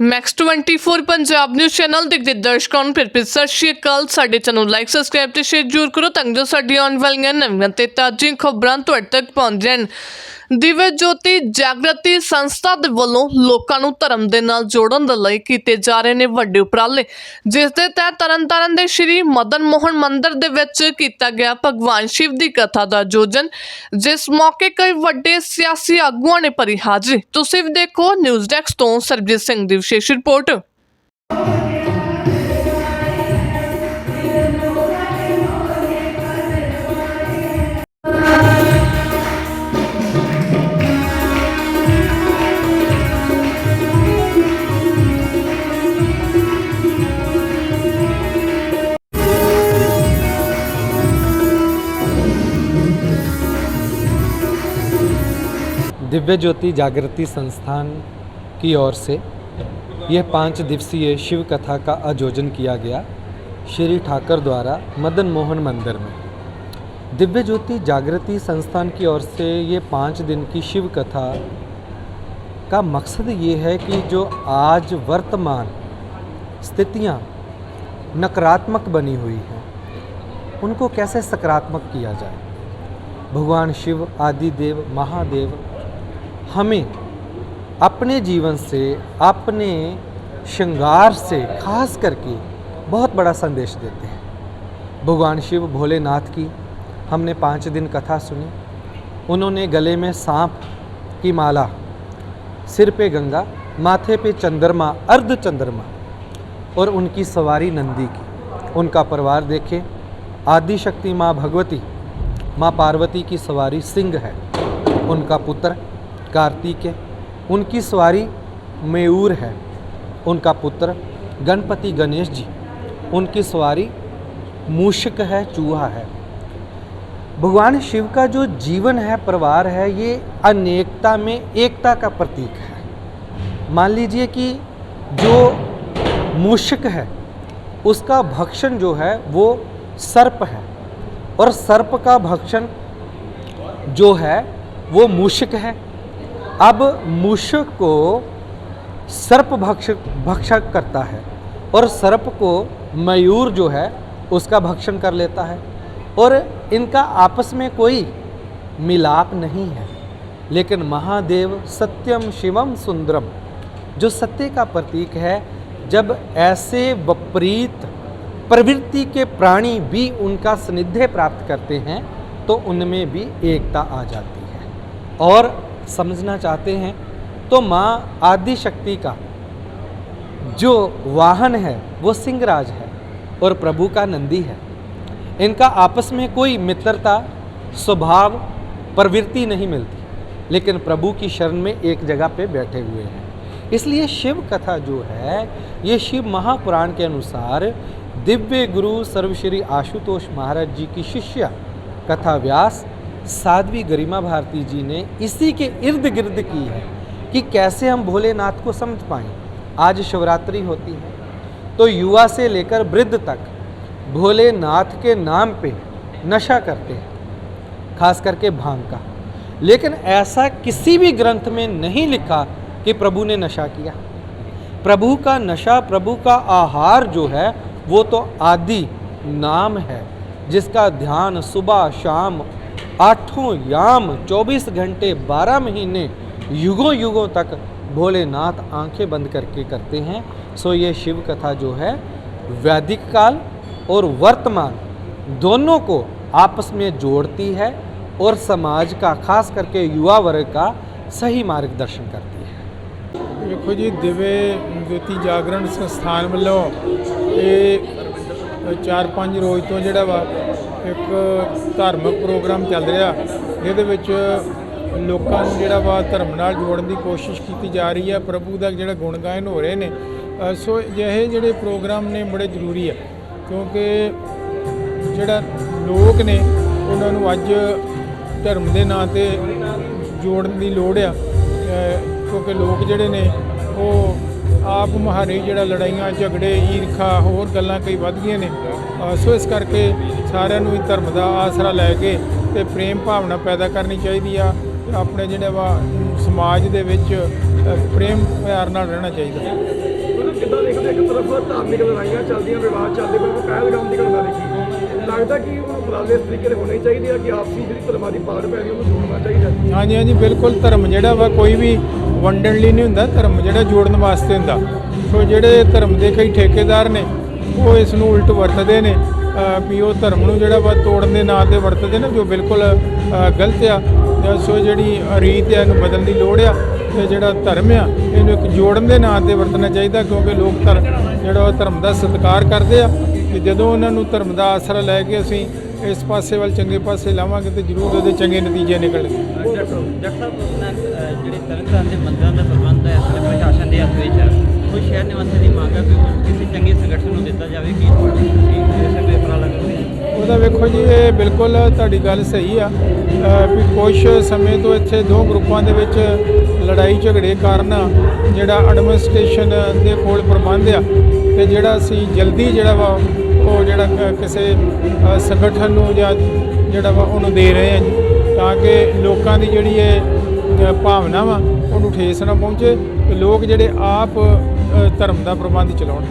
Max 24 Punjab news channel ਦੇਖਦੇ ਦਰਸ਼ਕਾਂ ਨੂੰ ਫਿਰ ਫਿਰ ਸਤਿ ਸ਼੍ਰੀ ਅਕਾਲ ਸਾਡੇ ਚੈਨਲ ਨੂੰ ਲਾਈਕ ਸਬਸਕ੍ਰਾਈਬ ਤੇ ਸ਼ੇਅਰ ਜ਼ਰੂਰ ਕਰੋ ਤਾਂ ਜੋ ਸਾਡੀਆਂ ਆਉਣ ਵਾਲੀਆਂ ਨਵੀਆਂ ਤੇ ਤਾਜ਼ੀਆਂ ਖਬਰਾਂ ਤੁਹਾਡੇ ਤੱਕ ਪਹੁੰਚ ਜਾਣ ਦਿਵਯ ਜੋਤੀ ਜਾਗਰਤੀ ਸੰਸਥਾ ਦੇ ਵੱਲੋਂ ਲੋਕਾਂ ਨੂੰ ਧਰਮ ਦੇ ਨਾਲ ਜੋੜਨ ਦੇ ਲਈ ਕੀਤੇ ਜਾ ਰਹੇ ਨੇ ਵੱਡੇ ਉਪਰਾਲੇ, ਜਿਸ ਦੇ ਤਹਿਤ ਤਰਨਤਾਰਨ ਦੇ ਸ਼੍ਰੀ ਮਦਨ ਮੋਹਨ ਮੰਦਿਰ ਦੇ ਵਿੱਚ ਕੀਤਾ ਗਿਆ ਭਗਵਾਨ ਸ਼ਿਵ ਦੀ ਕਥਾ ਦਾ ਆਯੋਜਨ, ਜਿਸ ਮੌਕੇ ਕਈ ਵੱਡੇ ਸਿਆਸੀ ਆਗੂਆਂ ਨੇ ਭਰੀ ਹਾਜ਼ਰੀ। ਤੁਸੀਂ ਵੀ ਦੇਖੋ, ਨਿਊਜ਼ ਡੈਸਕ ਤੋਂ ਸਰਬਜੀਤ ਸਿੰਘ ਦੀ ਵਿਸ਼ੇਸ਼ ਰਿਪੋਰਟ। दिव्य ज्योति जागृति संस्थान की ओर से यह पाँच दिवसीय शिव कथा का आयोजन किया गया श्री ठाकर द्वारा मदन मोहन मंदिर में। दिव्य ज्योति जागृति संस्थान की ओर से ये पाँच दिन की शिव कथा का मकसद ये है कि जो आज वर्तमान स्थितियाँ नकारात्मक बनी हुई हैं, उनको कैसे सकारात्मक किया जाए? भगवान शिव आदि देव महादेव हमें अपने जीवन से, अपने श्रृंगार से, खास करके बहुत बड़ा संदेश देते हैं। भगवान शिव भोलेनाथ की हमने पाँच दिन कथा सुनी। उन्होंने गले में सांप की माला, सिर पे गंगा, माथे पे चंद्रमा, अर्ध चंद्रमा और उनकी सवारी नंदी की। उनका परिवार देखें आदि शक्ति माँ भगवती, माँ पार्वती की सवारी सिंह है। उनका पुत्र कार्तिक है। उनकी सवारी मयूर है। उनका पुत्र गणपति गणेश जी। उनकी सवारी मूषक है, चूहा है। भगवान शिव का जो जीवन है, परिवार है, ये अनेकता में एकता का प्रतीक है। मान लीजिए कि जो मूषक है, उसका भक्षण जो है, वो सर्प है। और सर्प का भक्षण जो है, वो मूषक है। अब मूषक को सर्प भक्षक भक्षक करता है और सर्प को मयूर जो है, उसका भक्षण कर लेता है। और इनका आपस में कोई मिलाप नहीं है। लेकिन महादेव सत्यम शिवम सुंदरम, जो सत्य का प्रतीक है, जब ऐसे विपरीत प्रवृत्ति के प्राणी भी उनका सानिध्य प्राप्त करते हैं तो उनमें भी एकता आ जाती है। और समझना चाहते हैं तो माँ आदि शक्ति का जो वाहन है, वो सिंहराज है और प्रभु का नंदी है। इनका आपस में कोई मित्रता, स्वभाव, प्रवृत्ति नहीं मिलती, लेकिन प्रभु की शरण में एक जगह पे बैठे हुए हैं। इसलिए शिव कथा जो है, ये शिव महापुराण के अनुसार दिव्य गुरु सर्वश्री आशुतोष महाराज जी की शिष्या कथा व्यास साध्वी गरिमा भारती जी ने इसी के इर्द गिर्द की है कि कैसे हम भोलेनाथ को समझ पाएँ। आज शिवरात्रि होती है तो युवा से लेकर वृद्ध तक भोलेनाथ के नाम पे नशा करते हैं, खास करके भाँग का। लेकिन ऐसा किसी भी ग्रंथ में नहीं लिखा कि प्रभु ने नशा किया। प्रभु का नशा, प्रभु का आहार जो है, वो तो आदि नाम है, जिसका ध्यान सुबह शाम आठों याम 24 घंटे 12 महीने युगों युगों तक भोलेनाथ आंखें बंद करके करते हैं सो ये शिव कथा जो है वैदिक काल और वर्तमान दोनों को आपस में जोड़ती है और समाज का खास करके युवा वर्ग का सही मार्गदर्शन करती है ਵੇਖੋ ਜੀ ਦਿਵੇ ਜੋਤੀ ਜਾਗਰਣ ਸੰਸਥਾਨ ਵੱਲੋਂ ਇਹ 4-5 ਰੋਜ਼ ਤੋਂ ਜਿਹੜਾ ਵਾ ਇੱਕ ਧਾਰਮਿਕ ਪ੍ਰੋਗਰਾਮ ਚੱਲ ਰਿਹਾ। ਜਿਹਦੇ ਵਿੱਚ ਲੋਕਾਂ ਨੂੰ ਜਿਹੜਾ ਵਾ ਧਰਮ ਨਾਲ ਜੋੜਨ ਦੀ ਕੋਸ਼ਿਸ਼ ਕੀਤੀ ਜਾ ਰਹੀ ਹੈ। ਪ੍ਰਭੂ ਦਾ ਜਿਹੜਾ ਗੁਣ ਗਾਇਨ ਹੋ ਰਹੇ ਨੇ। ਸੋ ਇਹ ਜਿਹੜੇ ਪ੍ਰੋਗਰਾਮ ਨੇ ਬੜੇ ਜ਼ਰੂਰੀ ਆ। ਕਿਉਂਕਿ ਜਿਹੜਾ ਲੋਕ ਨੇ, ਉਹਨਾਂ ਨੂੰ ਅੱਜ ਧਰਮ ਦੇ ਨਾਂ ਤੇ ਜੋੜਨ ਦੀ ਲੋੜ ਆ। ਕਿਉਂਕਿ ਲੋਕ ਜਿਹੜੇ ਨੇ, ਉਹ ਆਪ ਮੁਹਾਰੇ ਜਿਹੜਾ ਲੜਾਈਆਂ, ਝਗੜੇ, ਈਰਖਾ, ਹੋਰ ਗੱਲਾਂ ਕਈ ਵੱਧ ਗਈਆਂ ਨੇ। ਸੋ ਇਸ ਕਰਕੇ ਸਾਰਿਆਂ ਨੂੰ ਹੀ ਧਰਮ ਦਾ ਆਸਰਾ ਲੈ ਕੇ ਤੇ ਪ੍ਰੇਮ ਭਾਵਨਾ ਪੈਦਾ ਕਰਨੀ ਚਾਹੀਦੀ ਆ। ਆਪਣੇ ਜਿਹੜੇ ਵਾ ਸਮਾਜ ਦੇ ਵਿੱਚ ਪ੍ਰੇਮ ਪਿਆਰ ਨਾਲ ਰਹਿਣਾ ਚਾਹੀਦਾ। ਕਿੱਦਾਂ ਦੇਖਦੇ ਇੱਕ ਤਰਫ ਧਾਰਮਿਕ ਲੜਾਈਆਂ ਚੱਲਦੀਆਂ, ਵਿਵਾਦ ਚੱਲਦੇ ਪਰ ਕੋਈ ਪਹਿਲਗਾਮ ਦੀ ਲੱਗਦਾ ਕਿ ਉਪਰਾਲੇ ਇਸ ਤਰੀਕੇ ਦੇ ਹੋਣੇ ਚਾਹੀਦੇ ਆ ਕਿ ਆਪਸੀ ਜਿਹੜੀ ਧਰਮਾਂ ਦੀ ਪਾੜ ਪੈ ਰਹੀ ਉਹਨੂੰ ਜੋੜਨਾ ਚਾਹੀਦਾ ਹਾਂਜੀ ਹਾਂਜੀ, ਬਿਲਕੁਲ ਧਰਮ ਜਿਹੜਾ ਵਾ ਕੋਈ ਵੀ ਵੰਡਣ ਲਈ ਨਹੀਂ ਹੁੰਦਾ, ਧਰਮ ਜਿਹੜਾ ਜੋੜਨ ਵਾਸਤੇ ਹੁੰਦਾ। ਸੋ ਜਿਹੜੇ ਧਰਮ ਦੇ ਕਈ ਠੇਕੇਦਾਰ ਨੇ, ਉਹ ਇਸ ਨੂੰ ਉਲਟ ਵਰਤਦੇ ਨੇ ਵੀ ਉਹ ਧਰਮ ਨੂੰ ਜਿਹੜਾ ਵਾ ਤੋੜਨ ਦੇ ਨਾਂ ਤੇ ਵਰਤਦੇ ਨੇ, ਜੋ ਬਿਲਕੁਲ ਗਲਤ ਆ। ਸੋ ਜਿਹੜੀ ਰੀਤ ਹੈ ਇਹਨੂੰ ਬਦਲਣ ਦੀ ਲੋੜ ਆ, ਤੇ ਜਿਹੜਾ ਧਰਮ ਆ, ਇਹਨੂੰ ਇੱਕ ਜੋੜਨ ਦੇ ਨਾਂ ਤੇ ਵਰਤਣਾ ਚਾਹੀਦਾ, ਕਿਉਂਕਿ ਲੋਕ ਧਰਮ ਜਿਹੜਾ ਉਹ ਧਰਮ ਦਾ ਸਤਿਕਾਰ ਕਰਦੇ ਆ। ਤੇ ਜਦੋਂ ਉਹਨਾਂ ਨੂੰ ਧਰਮ ਦਾ ਆਸਰਾ ਲੈ ਕੇ ਅਸੀਂ ਇਸ ਪਾਸੇ ਵੱਲ ਚੰਗੇ ਪਾਸੇ ਲਾਵਾਂਗੇ ਤੇ ਜ਼ਰੂਰ ਉਹਦੇ ਚੰਗੇ ਨਤੀਜੇ ਨਿਕਲਣਗੇ। ਡਾਕਟਰ ਸਾਹਿਬ ਆਪਣਾ, ਅਹ, ਜਿਹੜੇ ਤਰਨਤਾਰਨ ਦੇ ਮੰਦਿਰਾਂ ਦਾ ਪ੍ਰਬੰਧ ਹੈ ਇਸ ਵੇਲੇ ਪ੍ਰਸ਼ਾਸਨ ਦੇ ਹੱਥ ਵਿੱਚ ਹੈ ਉਹ ਸ਼ਹਿਰ ਨਿਵਾਸੀਆਂ ਦੀ ਮੰਗ ਹੈ ਕਿ ਉਹ ਕਿਸੇ ਚੰਗੇ ਸੰਗਠਨ ਨੂੰ ਦਿੱਤਾ ਜਾਵੇ ਕਿ ਤੁਸੀਂ ਇਸ ਵੇਲੇ ਉਪਰਾਲਾ ਕਰਦੇ ਹੋ ਉਹਦਾ ਵੇਖੋ ਜੀ ਇਹ ਬਿਲਕੁਲ ਤੁਹਾਡੀ ਗੱਲ ਸਹੀ ਆ। ਵੀ ਕੁਝ ਸਮੇਂ ਤੋਂ ਇੱਥੇ ਦੋ ਗਰੁੱਪਾਂ ਦੇ ਵਿੱਚ ਲੜਾਈ ਝਗੜੇ ਕਾਰਨ ਜਿਹੜਾ ਐਡਮਿਨਿਸਟ੍ਰੇਸ਼ਨ ਦੇ ਕੋਲ ਪ੍ਰਬੰਧ ਆ ਤੇ ਜਿਹੜਾ ਅਸੀਂ ਜਲਦੀ ਜਿਹੜਾ ਵਾ ਉਹ ਜਿਹੜਾ ਕਿਸੇ ਸੰਗਠਨ ਨੂੰ ਜਾਂ ਜਿਹੜਾ ਵਾ ਉਹਨੂੰ ਦੇ ਰਹੇ ਆ ਜੀ, ਤਾਂ ਕਿ ਲੋਕਾਂ ਦੀ ਜਿਹੜੀ ਇਹ ਭਾਵਨਾ ਵਾ ਉਹਨੂੰ ਠੇਸ ਨਾ ਪਹੁੰਚੇ ਤੇ ਲੋਕ ਜਿਹੜੇ ਆਪ ਧਰਮ ਦਾ ਪ੍ਰਬੰਧ ਚਲਾਉਣ।